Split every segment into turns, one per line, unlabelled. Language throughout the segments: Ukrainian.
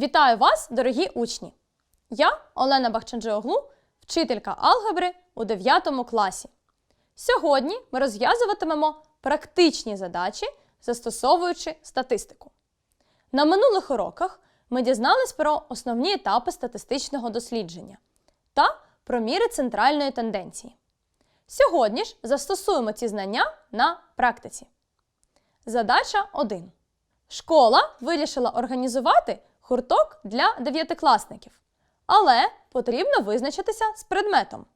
Вітаю вас, дорогі учні! Я Олена Бахчанджиоглу, вчителька алгебри у 9 класі. Сьогодні ми розв'язуватимемо практичні задачі, застосовуючи статистику. На минулих уроках ми дізнались про основні етапи статистичного дослідження та про міри центральної тенденції. Сьогодні ж застосуємо ці знання на практиці. Задача 1. Школа вирішила організувати гурток для дев'ятикласників, але потрібно визначитися з предметом.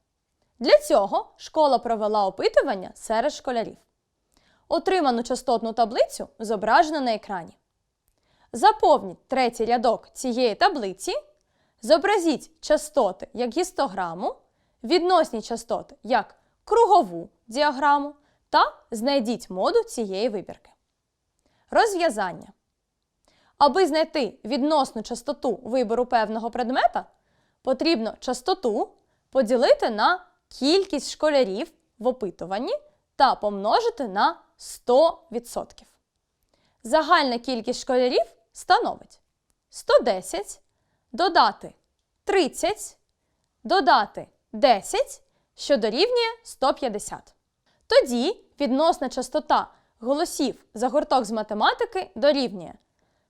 Для цього школа провела опитування серед школярів. Отриману частотну таблицю зображено на екрані. Заповніть третій рядок цієї таблиці, зобразіть частоти як гістограму, відносні частоти як кругову діаграму та знайдіть моду цієї вибірки. Розв'язання. Аби знайти відносну частоту вибору певного предмета, потрібно частоту поділити на кількість школярів в опитуванні та помножити на 100%. Загальна кількість школярів становить 110, додати 30, додати 10, що дорівнює 150. Тоді відносна частота голосів за гурток з математики дорівнює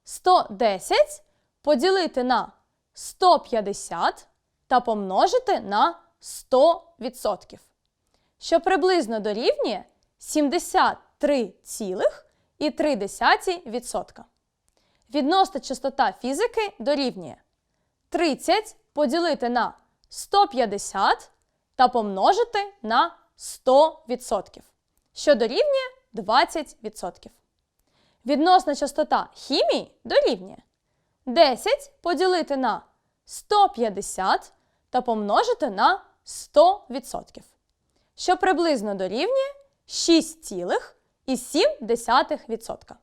110 поділити на 150 та помножити на 100%, що приблизно дорівнює 73,3%. Відносна частота фізики дорівнює 30 поділити на 150 та помножити на 100%, що дорівнює 20%. Відносна частота хімії дорівнює 10 поділити на 150 та помножити на 100%, що приблизно дорівнює 6,7%.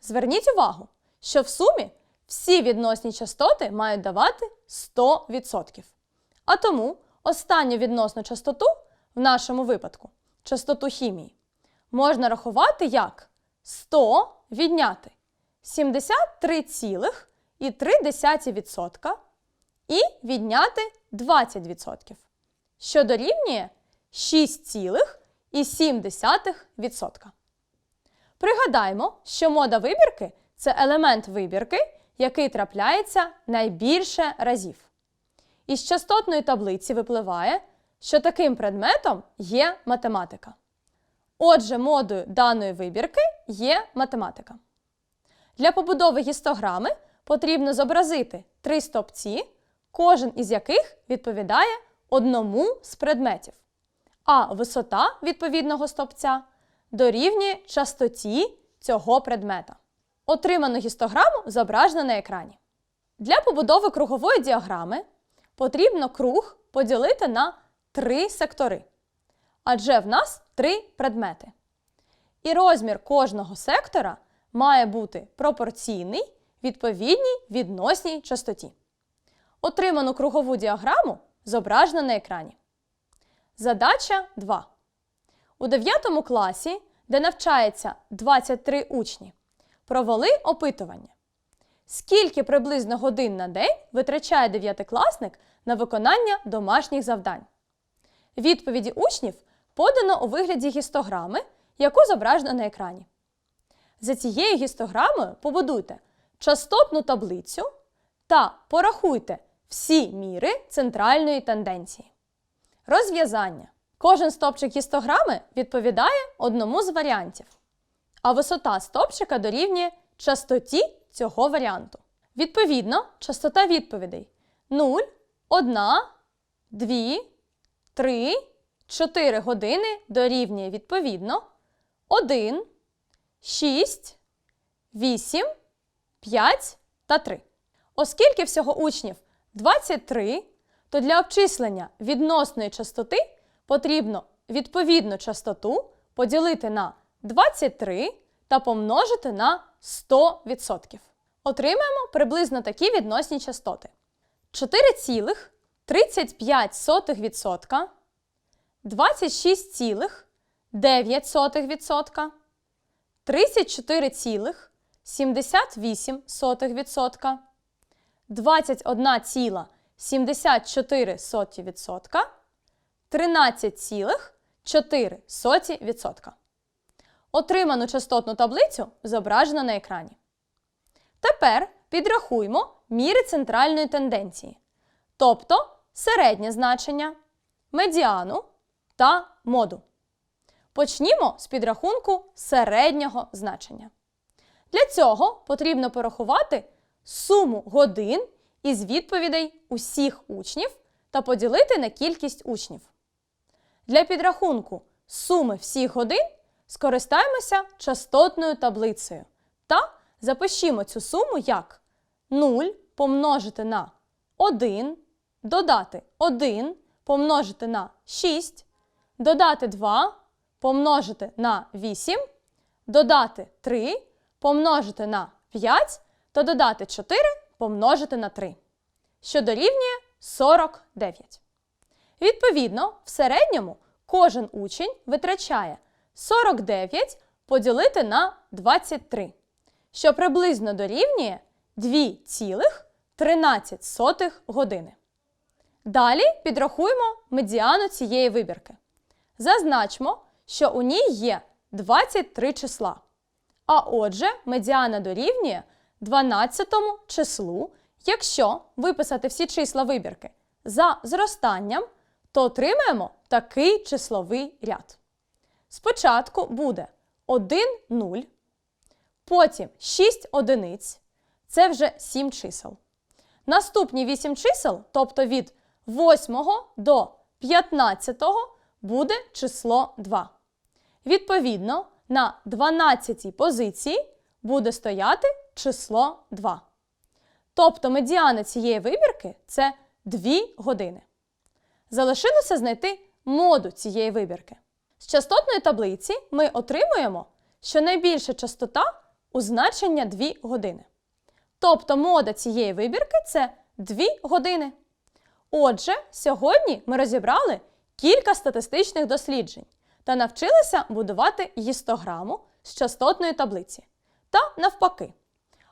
Зверніть увагу, що в сумі всі відносні частоти мають давати 100%. А тому останню відносну частоту в нашому випадку частоту хімії можна рахувати як 100 відняти 73,3% і відняти 20%, що дорівнює 6,7%. Пригадаймо, що мода вибірки це елемент вибірки, який трапляється найбільше разів. Із частотної таблиці випливає, що таким предметом є математика. Отже, модою даної вибірки є математика. Для побудови гістограми потрібно зобразити три стовпці, кожен із яких відповідає одному з предметів. А висота відповідного стовпця дорівнює частоті цього предмета. Отриману гістограму зображено на екрані. Для побудови кругової діаграми потрібно круг поділити на три сектори. Адже в нас три предмети. І розмір кожного сектора має бути пропорційний відповідній відносній частоті. Отриману кругову діаграму зображено на екрані. Задача 2. У 9 класі, де навчається 23 учні, провели опитування. Скільки приблизно годин на день витрачає дев'ятикласник на виконання домашніх завдань? Відповіді учнів подано у вигляді гістограми, яку зображено на екрані. За цією гістограмою побудуйте частотну таблицю та порахуйте всі міри центральної тенденції. Розв'язання. Кожен стопчик гістограми відповідає одному з варіантів, а висота стопчика дорівнює частоті цього варіанту. Відповідно, частота відповідей 0, 1, 2, 3, 4 години дорівнює відповідно 1, 6, 8, 5 та 3. Оскільки всього учнів 23, то для обчислення відносної частоти потрібно відповідну частоту поділити на 23 та помножити на 100%. Отримаємо приблизно такі відносні частоти. 4,35%, 26,9%, 34,78%, 21,74%, 13,4%. Отриману частотну таблицю зображено на екрані. Тепер підрахуємо міри центральної тенденції, тобто середнє значення, медіану та моду. Почнімо з підрахунку середнього значення. Для цього потрібно порахувати суму годин із відповідей усіх учнів та поділити на кількість учнів. Для підрахунку суми всіх годин скористаємося частотною таблицею та запишімо цю суму як 0 помножити на 1, додати 1 помножити на 6, додати 2 помножити на 8, додати 3 помножити на 5 та додати 4 помножити на 3, що дорівнює 49. Відповідно, в середньому кожен учень витрачає 49 поділити на 23, що приблизно дорівнює 2,13 години. Далі підрахуємо медіану цієї вибірки. Зазначмо, що у ній є 23 числа. А отже, медіана дорівнює 12 числу. Якщо виписати всі числа вибірки за зростанням, то отримаємо такий числовий ряд. Спочатку буде 1 0, потім 6 одиниць, це вже 7 чисел. Наступні 8 чисел, тобто від 8 до 15, буде число 2. Відповідно, на 12 позиції буде стояти число 2. Тобто медіана цієї вибірки це 2 години. Залишилося знайти моду цієї вибірки. З частотної таблиці ми отримуємо, що найбільша частота у значення 2 години. Тобто мода цієї вибірки це 2 години. Отже, сьогодні ми розібрали кілька статистичних досліджень та навчилися будувати гістограму з частотної таблиці та навпаки,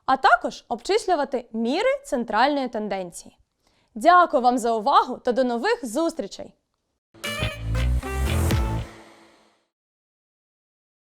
а також обчислювати міри центральної тенденції. Дякую вам за увагу та до нових зустрічей!